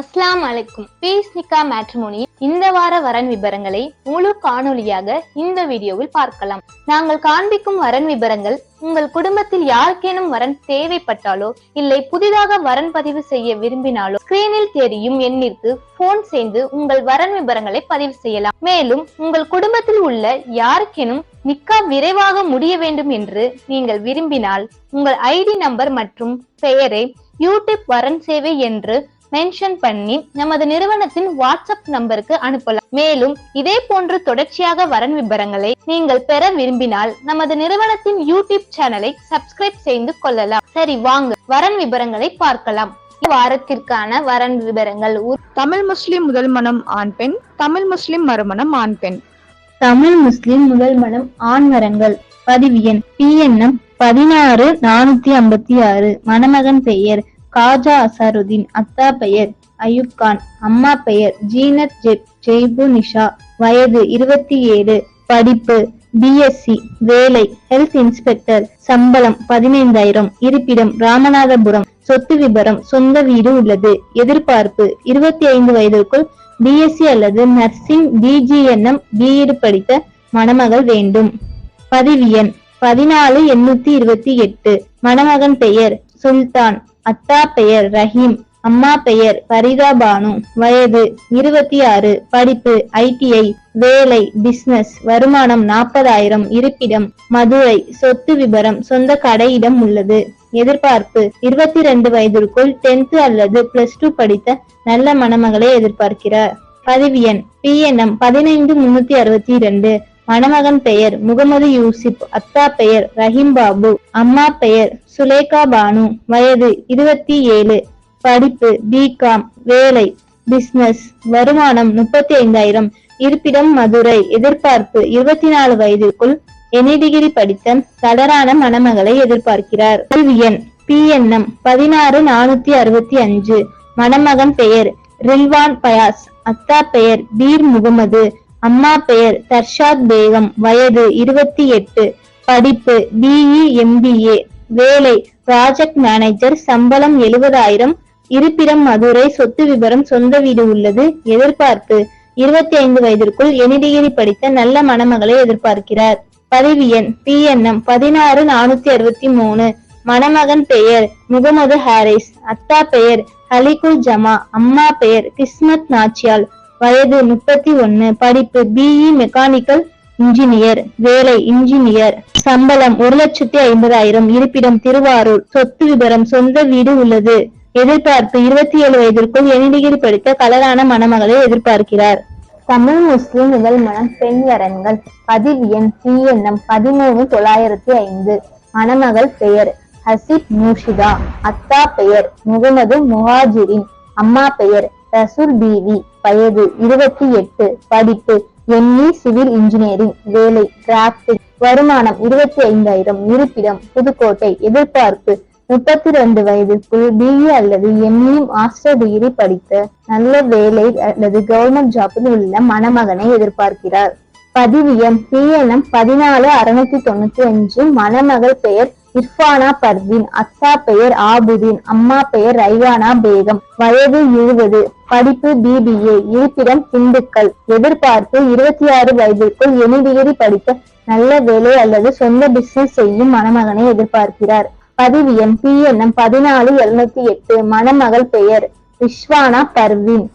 அஸ்லாம் அலைக்கும். பீஸ் நிக்கா மேட்ரிமோனி இந்த வார வரன் விபரங்களை முழு காணொளியாக இந்த வீடியோவில் பார்க்கலாம். நாங்கள் காண்பிக்கும் வரன் விபரங்கள் உங்கள் குடும்பத்தில் யாருக்கேனும் வரன் தேவைப்பட்டாலோ இல்லை புதிதாக வரன் பதிவு செய்ய விரும்பினாலோ ஸ்கிரீனில் தெரியும் எண்ணிற்கு போன் செய்து உங்கள் வரன் விபரங்களை பதிவு செய்யலாம். மேலும் உங்கள் குடும்பத்தில் உள்ள யாருக்கேனும் நிக்கா விரைவாக முடிய வேண்டும் என்று நீங்கள் விரும்பினால் உங்கள் ஐடி நம்பர் மற்றும் பெயரை யூடியூப் வரன் சேவை என்று மென்ஷன் பண்ணி நமது நிறுவனத்தின் வாட்ஸ்அப் நம்பருக்கு அனுப்பலாம். மேலும் இதே போன்று தொடர்ச்சியாக வரன் விபரங்களை நீங்கள் பெற விரும்பினால் நமது நிறுவனத்தின் யூடியூப் சேனலை சப்ஸ்கிரைப் செய்து கொள்ளலாம். சரி வாங்க. வரன் விபரங்களை பார்க்கலாம். இந்த வாரத்திற்கான வரன் விபரங்கள் உ- தமிழ் முஸ்லிம் முதல் மனம் ஆண் பெண் தமிழ் முஸ்லிம் மறுமணம் ஆண் பெண். தமிழ் முஸ்லிம் முதல் மனம் ஆண் வரங்கள் பதிவு எண் பிஎன்எம் பதினாறு நானூத்தி ஐம்பத்தி ஆறு. மணமகன் பெயர் காஜா அசாருதீன் அத்தா பெயர் அயூப் கான் அம்மா பெயர் ஜீனத் ஜெப் ஜெய்பு நிஷா வயது இருபத்தி ஏழு படிப்பு பிஎஸ்சி வேலை ஹெல்த் இன்ஸ்பெக்டர் சம்பளம் பதினைந்தாயிரம் இருப்பிடம் ராமநாதபுரம் சொத்து விபரம் சொந்த வீடு உள்ளது எதிர்பார்ப்பு இருபத்தி ஐந்து வயதிற்குள் பிஎஸ்சி அல்லது நர்சிங் பிஜிஎன்எம் பிஎட் படித்த மணமகள் வேண்டும். பதிவு எண் பதினாலு எண்ணூத்தி இருபத்தி எட்டு மணமகன் பெயர் சுல்தான் அத்தா பெயர் ரஹீம் அம்மா பெயர் பரிதா பானு. வயது இருபத்தி ஆறு படிப்பு ஐடிஐ வேலை பிசினஸ் வருமானம் நாற்பதாயிரம் இருப்பிடம் மதுரை சொத்து விபரம் சொந்த கடையிடம் உள்ளது. எதிர்பார்ப்பு இருபத்தி ரெண்டு வயதிற்குள் டென்த் அல்லது பிளஸ் டூ படித்த நல்ல மணமகளை எதிர்பார்க்கிறார். பதிவு எண் பிஎன்எம் பதினைந்து முன்னூத்தி அறுபத்தி இரண்டு. மணமகன் பெயர் முகமது யூசிப் அத்தா பெயர் ரஹீம் பாபு அம்மா பெயர் சுலேகா பானு. வயது இருபத்தி ஏழு. படிப்பு பிகாம் வேலை பிசினஸ் வருமானம் முப்பத்தி ஐந்தாயிரம். இருப்பிடம் மதுரை. எதிர்பார்ப்பு இருபத்தி நாலு வயதிற்குள் எனி டிகிரி படித்த தளரான மணமகளை எதிர்பார்க்கிறார். கல்வி எண் பிஎன்எம் பதினாறு நானூத்தி அறுபத்தி அஞ்சு. மணமகன் பெயர் ரில்வான் பயாஸ். அத்தா பெயர் பீர் முகமது. அம்மா பெயர் தர்ஷாத் பேகம். வயது இருபத்தி எட்டு. படிப்பு பிஇ எம்பிஏ வேலை ப்ராஜெக்ட் மேனேஜர் சம்பளம் எழுபதாயிரம். இருப்பிடம் மதுரை சொத்து விவரம் சொந்த வீடு உள்ளது. எதிர்பார்ப்பு இருபத்தி ஐந்து வயதிற்குள் எனிடிகிரி படித்த நல்ல மணமகளை எதிர்பார்க்கிறார். பதிவு எண் பிஎன்எம் பதினாறு நானூத்தி அறுபத்தி மூணு. மணமகன் பெயர் முகமது ஹாரிஸ். அத்தா பெயர் ஹலிகுல் ஜமா. அம்மா பெயர் கிஸ்மத் நாச்சியால். வயது முப்பத்தி ஒன்னு படிப்பு பிஇ மெக்கானிக்கல் இன்ஜினியர் வேலை இன்ஜினியர் சம்பளம் ஒரு லட்சத்தி ஐம்பதாயிரம். இருப்பிடம் திருவாரூர். சொத்து விபரம் சொந்த வீடு உள்ளது. எதிர்பார்ப்பு இருபத்தி ஏழு வயதிற்குள் எனி படித்த கலரான மணமகளை எதிர்பார்க்கிறார். தமிழ் முஸ்லிம் முதல் மனம் பெண் வரன்கள். பதிவு எண் பிஎன்எம் பதிமூணு தொள்ளாயிரத்தி ஐந்து. மணமகள் பெயர் ஹசிப் மூர்ஷிதா அத்தா பெயர் முகமது முஹாஜிரின். அம்மா பெயர் ரசூல் பிவி. வயது இருபத்தி எட்டு படிப்பு எம்இ சிவில் இன்ஜினியரிங் வேலை கிராஃபிக் வருமானம் இருபத்தி ஐந்தாயிரம் இருப்பிடம் புதுக்கோட்டை எதிர்பார்ப்பு முப்பத்தி ரெண்டு வயதிற்குள் பிஇ அல்லது எம்இ மாஸ்டர் டிகிரி படித்த நல்ல வேலை அல்லது கவர்மெண்ட் ஜாப்பில் உள்ள மணமகனை எதிர்பார்க்கிறார். பதிவு எண் பிஎன்எம் பதினாலு அறுநூத்தி தொண்ணூத்தி அஞ்சு மணமகள் பெயர் இர்ஃபானா பர்வீன் அத்தா பெயர் ஆபுதீன் அம்மா பெயர் ரைவானா பேகம். வயது இருபது படிப்பு பிபிஏ இருப்பிடம் திண்டுக்கல். எதிர்பார்ப்பு இருபத்தி ஆறு வயதிற்குள் எனி டிகிரி படித்த நல்ல வேலை அல்லது சொந்த பிசினஸ் செய்யும் மணமகனை எதிர்பார்க்கிறார். பதிவு எண் பிஎன்எம் பதினாலு எழுநூத்தி எட்டு மணமகள் பெயர் விஸ்வானா பர்வீன்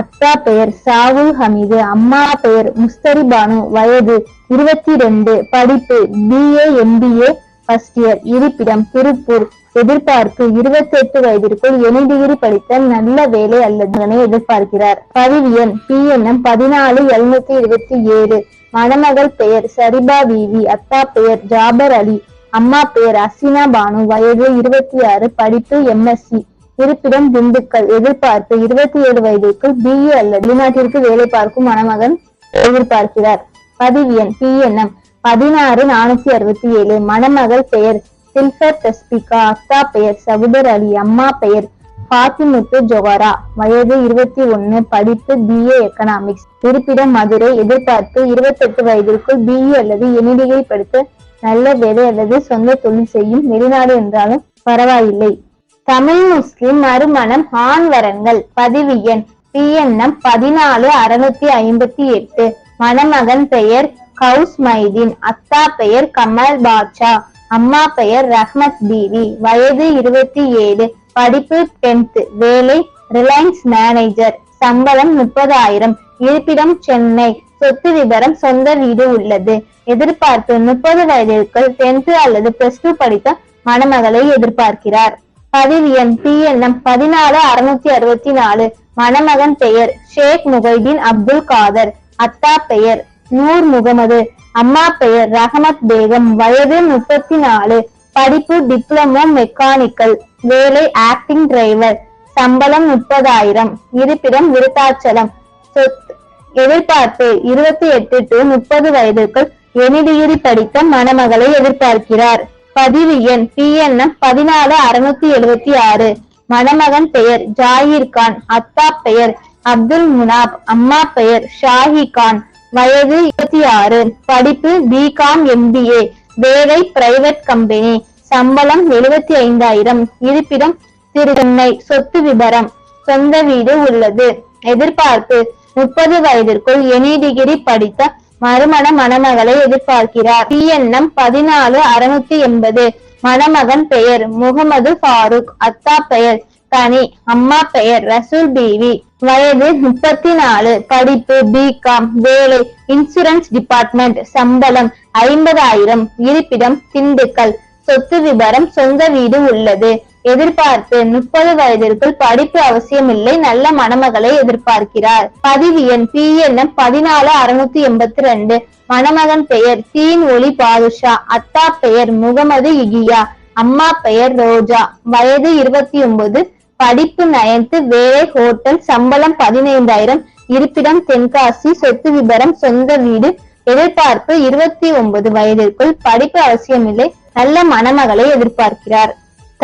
அத்தா பெயர் சாவுல் ஹமீது அம்மா பெயர் முஸ்தரி பானு வயது இருபத்தி ரெண்டு படிப்பு பிஏ எம்பிஏ ஃபர்ஸ்ட் இயர் இருப்பிடம் திருப்பூர் எதிர்பார்ப்பு இருபத்தி எட்டு வயதிற்குள் எனி டிகிரி படித்த நல்ல வேலை அல்லது எதிர்பார்க்கிறார். பதிவு எண் பிஎன்எம் பதினாலு எழுநூத்தி இருபத்தி ஏழு. மணமகள் பெயர் சரிபா விவி. அப்பா பெயர் ஜாபர் அலி. அம்மா பெயர் அசினா பானு. வயது இருபத்தி ஆறு படிப்பு எம்எஸ்சி. இருப்பிடம் திண்டுக்கல். எதிர்பார்ப்பு இருபத்தி ஏழு வயதிற்குள் பிஏ அல்லது வெளிநாட்டிற்கு வேலை பார்க்கும் மணமகன் எதிர்பார்க்கிறார். பதிவு எண் பிஎன்எம் பதினாறு நானூத்தி அறுபத்தி ஏழு மணமகள் பெயர் சில்பர் தஸ்பிகா அத்தா பெயர் சபுதர் அலி அம்மா பெயர் பாத்திமுத்து ஜொஹரா. வயது இருபத்தி ஒன்னு படிப்பு பிஏ எக்கனாமிக்ஸ் இருப்பிடம் மதுரை எதிர்பார்ப்பு இருபத்தெட்டு வயதிற்குள் பிஇ அல்லது எனி படித்து நல்ல வேலை அல்லது சொந்த தொழில் செய்யும் வெளிநாடு என்றாலும் பரவாயில்லை. தமிழ் முஸ்லிம் மறுமணம் ஆண் வரன்கள் பதிவு எண். பிஎன்எம் பதினாலு அறுநூத்தி ஐம்பத்தி எட்டு. மணமகன் பெயர் ஹவுஸ் மைதீன் அத்தா பெயர் கமல் பாட்ஷா அம்மா பெயர் ரஹ்மத் பீவி வயது இருபத்தி ஏழு படிப்பு டென்த் வேலை ரிலையன்ஸ் மேனேஜர் சம்பளம் முப்பதாயிரம் இருப்பிடம் சென்னை சொத்து விவரம் சொந்த வீடு உள்ளது. எதிர்பார்ப்பு முப்பது வயதிற்குள் டென்த் அல்லது பிளஸ் டூ படித்த மணமகளை எதிர்பார்க்கிறார். பதிவு எண் பிஎன்எம் பதினாலு அறுநூத்தி அறுபத்தி நாலு மணமகன் பெயர் ஷேக் முகைதீன் அப்துல் காதர் அத்தா பெயர் நூர் முகமது. அம்மா பெயர் ரஹமத் பேகம். வயது முப்பத்தி நாலு படிப்பு டிப்ளமோ மெக்கானிக்கல் வேலை ஆக்டிங் டிரைவர் சம்பளம் முப்பதாயிரம். இருப்பிடம் விருத்தாச்சலம். சொத்து எதிர்பார்ப்பு இருபத்தி எட்டு டு முப்பது வயதுக்குள் எனி டிகிரி படித்த மணமகளை எதிர்பார்க்கிறார். பதிவு எண் பிஎன்எம் பதினாலு அறுநூத்தி எழுபத்தி ஆறு. மணமகன் பெயர் ஜாகிர் கான். அத்தா பெயர் அப்துல் முனாப். அம்மா பெயர் ஷாஹி கான். வயது இருபத்தி ஆறு படிப்பு பிகாம் எம்பிஏ வேலை பிரைவேட் கம்பெனி சம்பளம் எழுபத்தி ஐந்தாயிரம் இருப்பிடம் திருச்சென்னை சொத்து விபரம் சொந்த வீடு உள்ளது. எதிர்பார்ப்பு முப்பது வயதிற்குள் எனி டிகிரி படித்த மறுமண மணமகளை எதிர்பார்க்கிறார். பிஎன்எம் பதினாலு அறுநூத்தி எண்பது மணமகன் பெயர் முகமது ஃபாரூக் அத்தா பெயர் தனி அம்மா பெயர் ரசூல் பீவி. வயது முப்பத்தி நாலு படிப்பு பிகாம் வேலை இன்சூரன்ஸ் டிபார்ட்மெண்ட் சம்பளம் ஐம்பதாயிரம் இருப்பிடம் திண்டுக்கல். சொத்து விபரம் சொந்த வீடு உள்ளது. எதிர்பார்ப்பு முப்பது வயதிற்குள் படிப்பு அவசியமில்லை நல்ல மணமகளை எதிர்பார்க்கிறார். பதிவு எண் பி பிஎன்எம் பதினாலு அறுநூத்தி எண்பத்தி ரெண்டு மணமகன் பெயர் தீன் ஒளி பாதுஷா. அத்தா பெயர் முகமது இகியா. அம்மா பெயர் ரோஜா. வயது இருபத்தி ஒன்பது படிப்பு நயன்த்து வேலை ஹோட்டல் சம்பளம் பதினைந்தாயிரம் இருப்பிடம் தென்காசி சொத்து விபரம் சொந்த வீடு எதிர்பார்ப்பு இருபத்தி ஒன்பது வயதிற்குள் படிப்பு அவசியமில்லை. நல்ல மணமகளை எதிர்பார்க்கிறார்.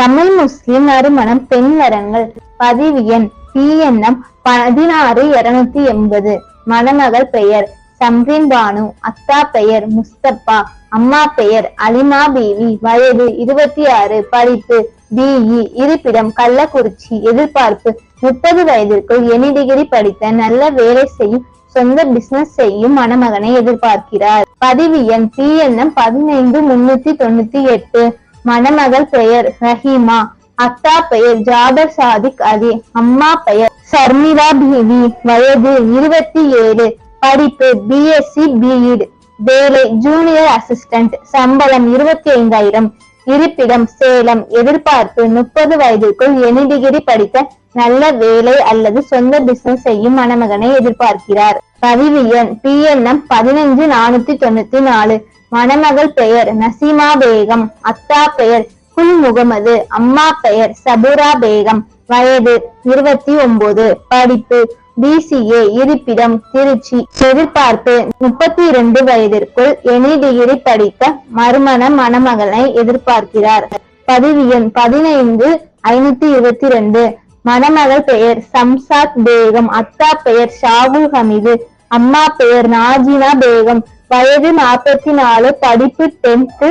தமிழ் முஸ்லிம் நறுமணம் பெண் வரங்கள் பதிவு எண் பிஎன்எம் பதினாறு இருநூத்தி எண்பது மணமகள் பெயர். சம்ரின் பானு அத்தா பெயர் முஸ்தப்பா அம்மா பெயர் அலிமா பீவி வயது இருபத்தி ஆறு படிப்பு பிஇ இருப்பிடம் கள்ளக்குறிச்சி எதிர்பார்ப்பு முப்பது வயதிற்குள் எனி டிகிரி படித்த நல்ல வேலை செய்யும் சொந்த பிசினஸ் செய்யும் மணமகனை எதிர்பார்க்கிறார். பதிவு எண் பிஎன்எம் பதினைந்து முன்னூத்தி தொண்ணூத்தி எட்டு. மணமகள் பெயர் ரஹீமா அத்தா பெயர் ஜாபர் சாதிக் அலி அம்மா பெயர் சர்மிளா பீவி வயது இருபத்தி ஏழு. படிப்பு பிஎஸ்சி பிஇட் வேலை ஜூனியர் அசிஸ்டன்ட் சம்பளம் இருபத்தி ஐந்தாயிரம் இருப்பிடம் சேலம் எதிர்பார்ப்பு முப்பது வயதிற்குள் எனி டிகிரி படித்த நல்ல வேலை அல்லது சொந்த பிசினஸ் செய்யும் மணமகனை எதிர்பார்க்கிறார். பதிவு எண் பி பிஎன்எம் பதினஞ்சு நானூத்தி தொண்ணூத்தி நாலு. மணமகள் பெயர் நசீமா பேகம் அத்தா பெயர் குல் முகமது அம்மா பெயர் சபுரா பேகம். வயது இருபத்தி ஒன்பது படிப்பு பிசிஏ இருப்பிடம் திருச்சி. எதிர்பார்ப்பு முப்பத்தி இரண்டு வயதிற்குள் எனி. டிகிரி படித்த மறுமண மணமகனை எதிர்பார்க்கிறார். பதிவு எண் பதினைந்து ஐநூத்தி இருபத்தி ரெண்டு மணமகள் பெயர் சம்சாத் பேகம் அத்தா பெயர் ஷாகுல் ஹமீது அம்மா பெயர் நாஜினா பேகம். வயது நாற்பத்தி நாலு படிப்பு டென்த்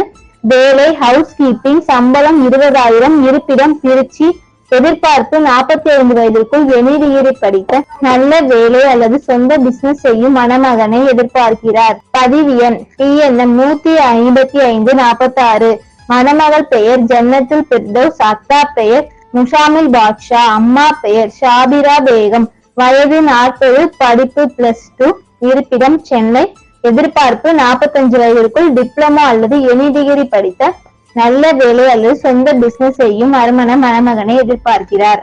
வேலை ஹவுஸ் கீப்பிங் சம்பளம் இருபதாயிரம் இருப்பிடம் திருச்சி எதிர்பார்ப்பு நாற்பத்தி ஐந்து வயதிற்குள் எனி படித்த நல்ல வேலை அல்லது சொந்த பிசினஸ் செய்யும் மணமகனை எதிர்பார்க்கிறார். பதிவு எண் டிஎன்எம் நூத்தி ஐம்பத்தி ஐந்து நாற்பத்தி ஆறு மணமகள் பெயர் ஜன்னத்துல் பிர்தோஸ் அத்தா பெயர் முஷாமில் பாட்ஷா அம்மா பெயர் ஷாபிரா பேகம். வயது நாற்பது படிப்பு பிளஸ் டூ இருப்பிடம் சென்னை. எதிர்பார்ப்பு நாற்பத்தஞ்சு வயதிற்குள் டிப்ளமோ அல்லது எனி டிகிரி படித்த நல்ல வேலை அல்லது சொந்த பிசினஸ் செய்யும் மறுமண மணமகனை எதிர்பார்க்கிறார்.